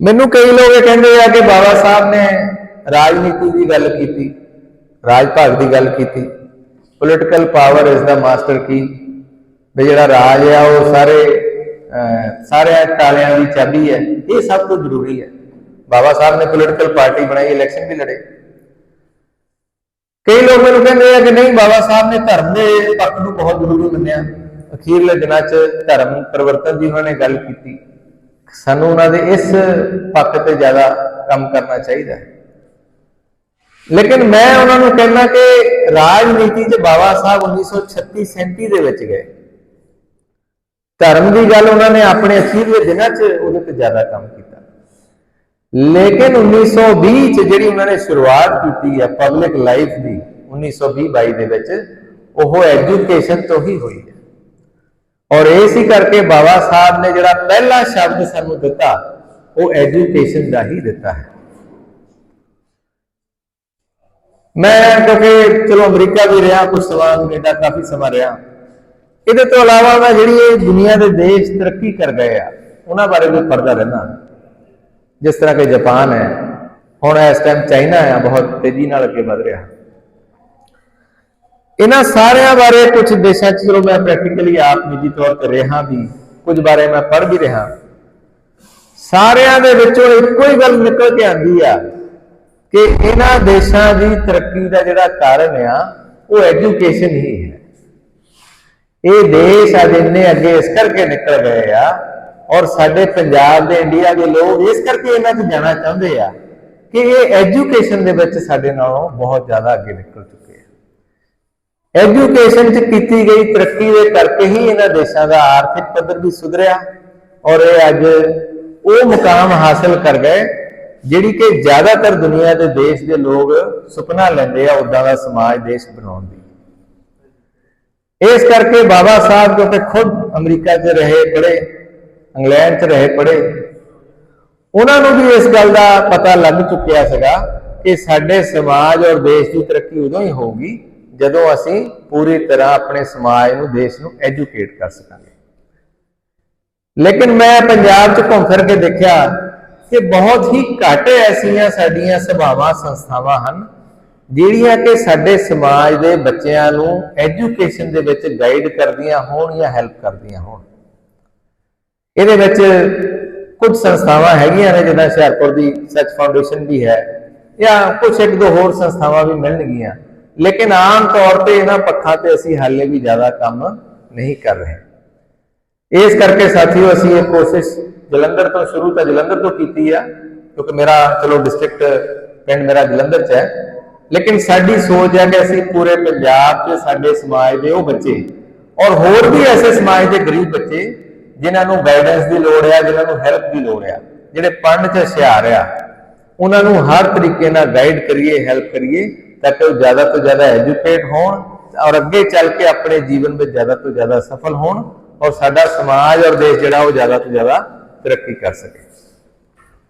ਮੈਨੂੰ ਕਈ ਲੋਕ ਇਹ ਕਹਿੰਦੇ ਆ ਕਿ ਬਾਬਾ ਸਾਹਿਬ ਨੇ ਰਾਜਨੀਤੀ ਦੀ ਗੱਲ ਕੀਤੀ ਰਾਜ ਭਾਗ ਦੀ ਗੱਲ ਕੀਤੀ। Political power is the master key ਵੀ ਜਿਹੜਾ ਰਾਜ ਆ ਉਹ ਸਾਰੇ ਅਹ, ਸਾਰਿਆਂ ਤਾਲਿਆਂ ਦੀ ਚਾਬੀ ਹੈ। ਇਹ ਸਭ ਤੋਂ ਜ਼ਰੂਰੀ ਹੈ। ਬਾਬਾ ਸਾਹਿਬ ਨੇ ਪੋਲਿਟੀਕਲ ਪਾਰਟੀ ਬਣਾਈ ਇਲੈਕਸ਼ਨ ਵੀ ਲੜੇ। ਕਈ ਲੋਕ ਮੈਨੂੰ ਕਹਿੰਦੇ ਆ ਕਿ ਨਹੀਂ ਬਾਬਾ ਸਾਹਿਬ ਨੇ ਧਰਮ ਦੇ ਪੱਖ ਨੂੰ ਬਹੁਤ ਜ਼ਰੂਰੀ ਮੰਨਿਆ। ਅਖੀਰਲੇ ਦਿਨਾਂ 'ਚ ਧਰਮ ਪਰਿਵਰਤਨ ਦੀ ਉਹਨਾਂ ਨੇ ਗੱਲ ਕੀਤੀ। ਸਾਨੂੰ ਉਹਨਾਂ ਦੇ ਇਸ ਪੱਖ ਤੇ ਜ਼ਿਆਦਾ ਕੰਮ ਕਰਨਾ ਚਾਹੀਦਾ ਹੈ। ਲੇਕਿਨ ਮੈਂ ਉਹਨਾਂ ਨੂੰ ਕਹਿਣਾ ਕਿ ਰਾਜਨੀਤੀ 'ਚ ਬਾਬਾ ਸਾਹਿਬ 1936 37 ਦੇ ਵਿੱਚ ਗਏ। ਧਰਮ ਦੀ ਗੱਲ ਉਹਨਾਂ ਨੇ ਆਪਣੇ ਅਖੀਰਲੇ ਦਿਨਾਂ 'ਚ ਉਹਦੇ ਤੇ ਜ਼ਿਆਦਾ ਕੰਮ ਕੀਤਾ। ਲੇਕਿਨ 1920 ਚ ਜਿਹੜੀ ਉਹਨਾਂ ਨੇ ਸ਼ੁਰੂਆਤ ਕੀਤੀ ਹੈ ਪਬਲਿਕ ਲਾਈਫ ਦੀ 1920-22 ਦੇ ਵਿੱਚ, ਉਹ ਐਜੂਕੇਸ਼ਨ ਤੋਂ ਹੀ ਹੋਈ ਹੈ। ਔਰ ਇਸੇ ਕਰਕੇ ਬਾਬਾ ਸਾਹਿਬ ਨੇ ਜਿਹੜਾ ਪਹਿਲਾ ਸ਼ਬਦ ਸਾਨੂੰ ਦਿੱਤਾ, ਉਹ ਐਜੂਕੇਸ਼ਨ ਦਾ ਹੀ ਦਿੱਤਾ ਹੈ। ਮੈਂ ਕਿਉਂਕਿ ਚਲੋ ਅਮਰੀਕਾ ਵੀ ਰਿਹਾ ਕੁਝ ਸਮਾਂ ਕੈਨੇਡਾ ਕਾਫੀ ਸਮਾਂ ਰਿਹਾ। ਇਹਦੇ ਤੋਂ ਇਲਾਵਾ ਮੈਂ ਜਿਹੜੀ ਇਹ ਦੁਨੀਆ ਦੇ ਦੇਸ਼ ਤਰੱਕੀ ਕਰ ਗਏ ਆ, ਉਹਨਾਂ ਬਾਰੇ ਵੀ ਪੜਦਾ ਰਹਿੰਦਾ। ਜਿਸ ਤਰ੍ਹਾਂ ਕਿ ਜਾਪਾਨ ਹੈ, ਹੁਣ ਇਸ ਟਾਈਮ ਚਾਈਨਾ ਆ, ਬਹੁਤ ਤੇਜ਼ੀ ਨਾਲ ਅੱਗੇ ਵਧ ਰਿਹਾ। ਇਹਨਾਂ ਸਾਰਿਆਂ ਬਾਰੇ ਕੁਝ ਦੇਸ਼ਾਂ 'ਚ ਚਲੋ ਮੈਂ ਪ੍ਰੈਕਟੀਕਲੀ ਆਪ ਨਿੱਜੀ ਤੌਰ ਤੇ ਰਿਹਾ ਵੀ, ਕੁਝ ਬਾਰੇ ਮੈਂ ਪੜ੍ਹ ਵੀ ਰਿਹਾ। ਸਾਰਿਆਂ ਦੇ ਵਿੱਚੋਂ ਇੱਕੋ ਹੀ ਗੱਲ ਨਿਕਲ ਕੇ ਆਉਂਦੀ ਆ ਕਿ ਇਹਨਾਂ ਦੇਸ਼ਾਂ ਦੀ ਤਰੱਕੀ ਦਾ ਜਿਹੜਾ ਕਾਰਨ ਆ, ਉਹ ਐਜੂਕੇਸ਼ਨ ਹੀ ਹੈ। ਇਹ ਦੇਸ਼ ਅੱਜ ਇੰਨੇ ਅੱਗੇ ਇਸ ਕਰਕੇ ਨਿਕਲ ਗਏ ਆ ਔਰ ਸਾਡੇ ਪੰਜਾਬ ਦੇ ਇੰਡੀਆ ਦੇ ਲੋਕ ਇਸ ਕਰਕੇ ਇਹਨਾਂ 'ਚ ਜਾਣਾ ਚਾਹੁੰਦੇ ਆ ਕਿ ਇਹ ਐਜੂਕੇਸ਼ਨ ਦੇ ਵਿੱਚ ਸਾਡੇ ਨਾਲੋਂ ਬਹੁਤ ਜ਼ਿਆਦਾ ਅੱਗੇ ਨਿਕਲ ਚੁੱਕੇ ਐਜੂਕੇਸ਼ਨ 'ਚ ਕੀਤੀ ਗਈ ਤਰੱਕੀ ਦੇ ਕਰਕੇ ਹੀ ਇਹਨਾਂ ਦੇਸ਼ਾਂ ਦਾ ਆਰਥਿਕ ਪੱਧਰ ਵੀ ਸੁਧਰਿਆ ਔਰ ਇਹ ਅੱਜ ਉਹ ਮੁਕਾਮ ਹਾਸਲ ਕਰ ਗਏ, ਜਿਹੜੀ ਕਿ ਜ਼ਿਆਦਾਤਰ ਦੁਨੀਆ ਦੇ ਦੇਸ਼ ਦੇ ਲੋਕ ਸੁਪਨਾ ਲੈਂਦੇ ਆ ਉਦਾਂ ਦਾ ਸਮਾਜ ਦੇਸ਼ ਬਣਾਉਣ ਦੀ। ਇਸ ਕਰਕੇ ਬਾਬਾ ਸਾਹਿਬ ਕਿਉਂਕਿ ਖੁਦ ਅਮਰੀਕਾ 'ਚ ਰਹੇ ਪੜ੍ਹੇ, ਇੰਗਲੈਂਡ 'ਚ ਰਹੇ ਪੜ੍ਹੇ, ਉਹਨਾਂ ਨੂੰ ਵੀ ਇਸ ਗੱਲ ਦਾ ਪਤਾ ਲੱਗ ਚੁੱਕਿਆ ਸੀਗਾ ਕਿ ਸਾਡੇ ਸਮਾਜ ਔਰ ਦੇਸ਼ ਦੀ ਤਰੱਕੀ ਉਦੋਂ ਹੀ ਹੋਊਗੀ ਜਦੋਂ ਅਸੀਂ ਪੂਰੀ ਤਰ੍ਹਾਂ ਆਪਣੇ ਸਮਾਜ ਨੂੰ, ਦੇਸ਼ ਨੂੰ ਐਜੂਕੇਟ ਕਰ ਸਕਾਂਗੇ। ਲੇਕਿਨ ਮੈਂ ਪੰਜਾਬ 'ਚ ਘੁੰਮ ਫਿਰ ਕੇ ਦੇਖਿਆ ਕਿ ਬਹੁਤ ਹੀ ਘੱਟ ਐਸੀਆਂ ਸਾਡੀਆਂ ਸਭਾਵਾਂ, ਸੰਸਥਾਵਾਂ ਹਨ, ਜਿਹੜੀਆਂ ਕਿ ਸਾਡੇ ਸਮਾਜ ਦੇ ਬੱਚਿਆਂ ਨੂੰ ਐਜੂਕੇਸ਼ਨ ਦੇ ਵਿੱਚ ਗਾਈਡ ਕਰਦੀਆਂ ਹੋਣ ਜਾਂ ਹੈਲਪ ਕਰਦੀਆਂ ਹੋਣ। ਇਹਦੇ ਵਿੱਚ ਕੁਝ ਸੰਸਥਾਵਾਂ ਹੈਗੀਆਂ ਨੇ, ਜਿੱਦਾਂ ਹੁਸ਼ਿਆਰਪੁਰ ਦੀ ਸੱਚ ਫਾਊਂਡੇਸ਼ਨ ਵੀ ਹੈ, ਜਾਂ ਕੁਝ ਇੱਕ ਦੋ ਹੋਰ ਸੰਸਥਾਵਾਂ ਵੀ ਮਿਲਣਗੀਆਂ। ਲੇਕਿਨ ਆਮ ਤੌਰ ਤੇ ਇਹਨਾਂ ਪੱਖਾਂ ਤੇ ਅਸੀਂ ਹਾਲੇ ਵੀ ਜ਼ਿਆਦਾ ਕੰਮ ਨਹੀਂ ਕਰ ਰਹੇ। ਇਸ ਕਰਕੇ ਸਾਥੀਓ, ਅਸੀਂ ਇਹ ਕੋਸ਼ਿਸ਼ ਜਲੰਧਰ ਤੋਂ ਸ਼ੁਰੂ ਤਾਂ ਜਲੰਧਰ ਤੋਂ ਕੀਤੀ ਆ, ਕਿਉਂਕਿ ਮੇਰਾ, ਚਲੋ ਡਿਸਟ੍ਰਿਕਟ ਪਿੰਡ ਮੇਰਾ ਜਲੰਧਰ ਚ ਹੈ। ਲੇਕਿਨ ਸਾਡੀ ਸੋਚ ਹੈ ਕਿ ਅਸੀਂ ਪੂਰੇ ਪੰਜਾਬ 'ਚ, ਸਾਡੇ ਸਮਾਜ ਦੇ ਉਹ ਬੱਚੇ ਔਰ ਹੋਰ ਵੀ ਐਸੇ ਸਮਾਜ ਦੇ ਗਰੀਬ ਬੱਚੇ ਜਿਨ੍ਹਾਂ ਨੂੰ ਗਾਈਡੈਂਸ ਦੀ ਲੋੜ ਹੈ ਜਿਨ੍ਹਾਂ ਨੂੰ ਹੈਲਪ ਦੀ ਲੋੜ ਹੈ ਜਿਹੜੇ ਪੜ੍ਹਨ 'ਚ ਹੁਸ਼ਿਆਰ ਆ, ਉਹਨਾਂ ਨੂੰ ਹਰ ਤਰੀਕੇ ਨਾਲ ਗਾਈਡ ਕਰੀਏ ਹੈਲਪ ਕਰੀਏ। ਤਾਂ ਕਿ ਉਹ ਜ਼ਿਆਦਾ ਤੋਂ ਜ਼ਿਆਦਾ ਐਜੂਕੇਟ ਹੋਣ ਔਰ ਅੱਗੇ ਚੱਲ ਕੇ ਆਪਣੇ ਜੀਵਨ ਵਿੱਚ ਜ਼ਿਆਦਾ ਤੋਂ ਜ਼ਿਆਦਾ ਸਫਲ ਹੋਣ ਔਰ ਸਾਡਾ ਸਮਾਜ ਔਰ ਦੇਸ਼ ਜਿਹੜਾ ਉਹ ਜ਼ਿਆਦਾ ਤੋਂ ਜ਼ਿਆਦਾ ਤਰੱਕੀ ਕਰ ਸਕੇ।